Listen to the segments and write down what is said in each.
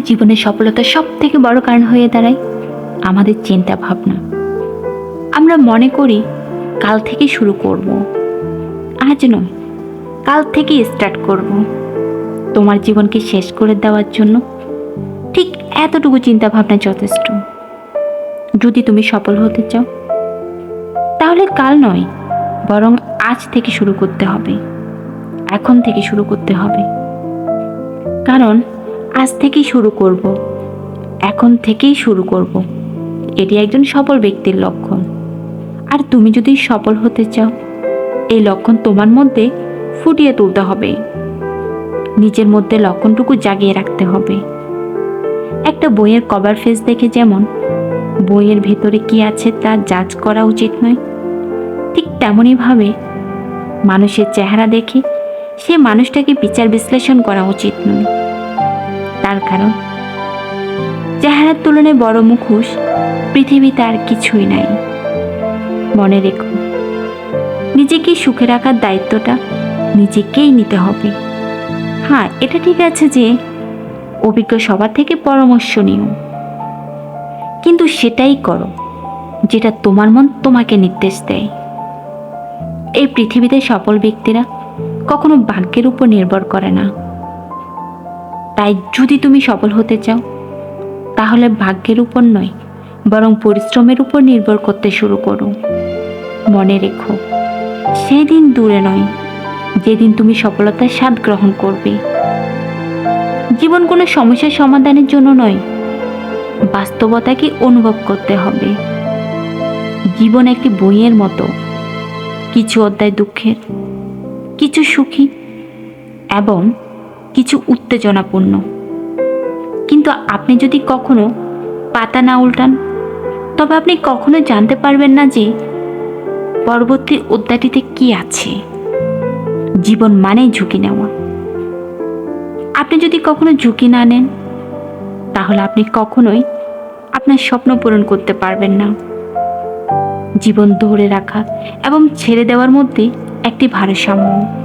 জীবনের সফলতার সব থেকে বড় কারণ হয়ে দাঁড়ায় আমাদের চিন্তা ভাবনা আমরা মনে করি, কাল থেকে শুরু করব। আজ নয়, কাল থেকে স্টার্ট করব। তোমার জীবনকে শেষ করে দেওয়ার জন্য ঠিক এতটুকু চিন্তা ভাবনা যথেষ্ট। যদি তুমি সফল হতে চাও, তাহলে কাল নয়, বরং আজ থেকে শুরু করতে হবে। এখন থেকে শুরু করতে হবে। কারণ আজ থেকেই শুরু করব। এখন থেকেই শুরু করব। এটি একজন সফল ব্যক্তির লক্ষণ। আর তুমি যদি সফল হতে চাও, এই লক্ষণ তোমার মধ্যে ফুটিয়ে তুলতে হবে। নিজের মধ্যে লক্ষণটুকু জাগিয়ে রাখতে হবে। একটা বইয়ের কভার ফেস দেখে যেমন, বইয়ের ভেতরে কি আছে তা জাজ করা উচিত নয়। ঠিক তেমনইভাবে মানুষের চেহারা দেখে সে মানুষটাকে বিচার বিশ্লেষণ করা উচিত নয়। তার কারণ। চেহারার তুলনায় বড় মুখোশ পৃথিবীতে আর কিছুই নাই। মনে রেখো নিজেকে সুখে রাখার দায়িত্বটা নিজেকেই নিতে হবে। হ্যাঁ এটা ঠিক আছে যে অভিজ্ঞ সবার থেকে পরামর্শ নিও। কিন্তু সেটাই করো যেটা তোমার মন তোমাকে নির্দেশ দেয়। এই পৃথিবীতে সফল ব্যক্তিরা কখনো ভাগ্যের উপর নির্ভর করে না। তাই যদি তুমি সফল হতে চাও, তাহলে ভাগ্যের উপর নয়, বরং পরিশ্রমের উপর নির্ভর করতে শুরু করো। মনে রেখো, সেদিন দূরে নয়, যেদিন তুমি সফলতার স্বাদ গ্রহণ করবে। জীবন কোনো সমস্যার সমাধানের জন্য নয়, বাস্তবতাকে অনুভব করতে হবে। জীবন একটি বইয়ের মতো, কিছু অধ্যায় দুঃখের, কিছু সুখী, এবং কিছু উত্তেজনাপূর্ণ। কিন্তু আপনি যদি কখনো পাতা না উল্টান, তবে আপনি কখনো জানতে পারবেন না যে পরবর্তী অধ্যায়টিতে কি আছে। জীবন মানেই ঝুঁকি নেওয়া। আপনি যদি কখনো ঝুঁকি না নেন, তাহলে আপনি কখনোই আপনার স্বপ্ন পূরণ করতে পারবেন না। জীবন ধরে রাখা এবং ছেড়ে দেওয়ার মধ্যে একটি ভারসাম্য।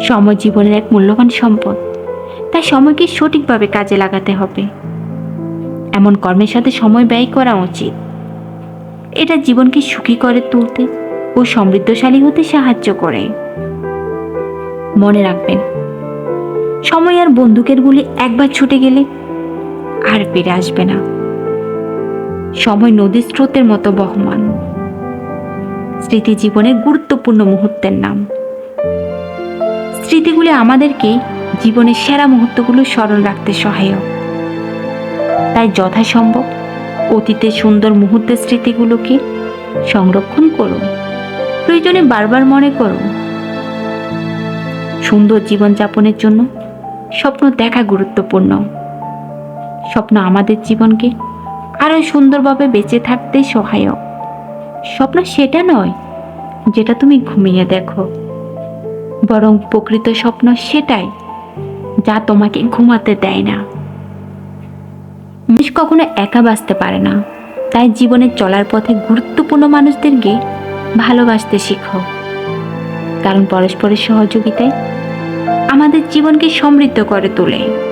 সময় জীবনের এক মূল্যবান সম্পদ। তাই সময়কে সঠিকভাবে কাজে লাগাতে হবে। এমন কর্মের সাথে সময় ব্যয় করা উচিত। এটা জীবনকে সুখী করে তুলতে ও সমৃদ্ধশালী হতে সাহায্য করে। মনে রাখবেন, সময় আর বন্দুকের গুলি একবার ছুটে গেলে আর ফিরে আসবে না। সময় নদীর স্রোতের মতো বহমান। স্মৃতি জীবনের গুরুত্বপূর্ণ মুহূর্তের নাম। স্মৃতিগুলি আমাদেরকে জীবনের সেরা মুহূর্তগুলো স্মরণ রাখতে সহায়ক। তাই যথাসম্ভব অতীতের সুন্দর মুহূর্তের স্মৃতিগুলোকে সংরক্ষণ করো প্রয়োজনে বারবার মনে করো সুন্দর জীবনযাপনের জন্য স্বপ্ন দেখা গুরুত্বপূর্ণ। স্বপ্ন আমাদের জীবনকে আরও সুন্দরভাবে বেঁচে থাকতে সহায়ক। স্বপ্ন সেটা নয়, যেটা তুমি ঘুমিয়ে দেখো। বরং প্রকৃত স্বপ্ন সেটাই, যা তোমাকে ঘুমাতে দেয় না। মানুষ কখনো একা বাঁচতে পারে না, তাই জীবনে চলার পথে গুরুত্বপূর্ণ মানুষদেরকে ভালোবাসতে শিখো। কারণ পরস্পরের সহযোগিতায় আমাদের জীবনকে সমৃদ্ধ করে তোলে।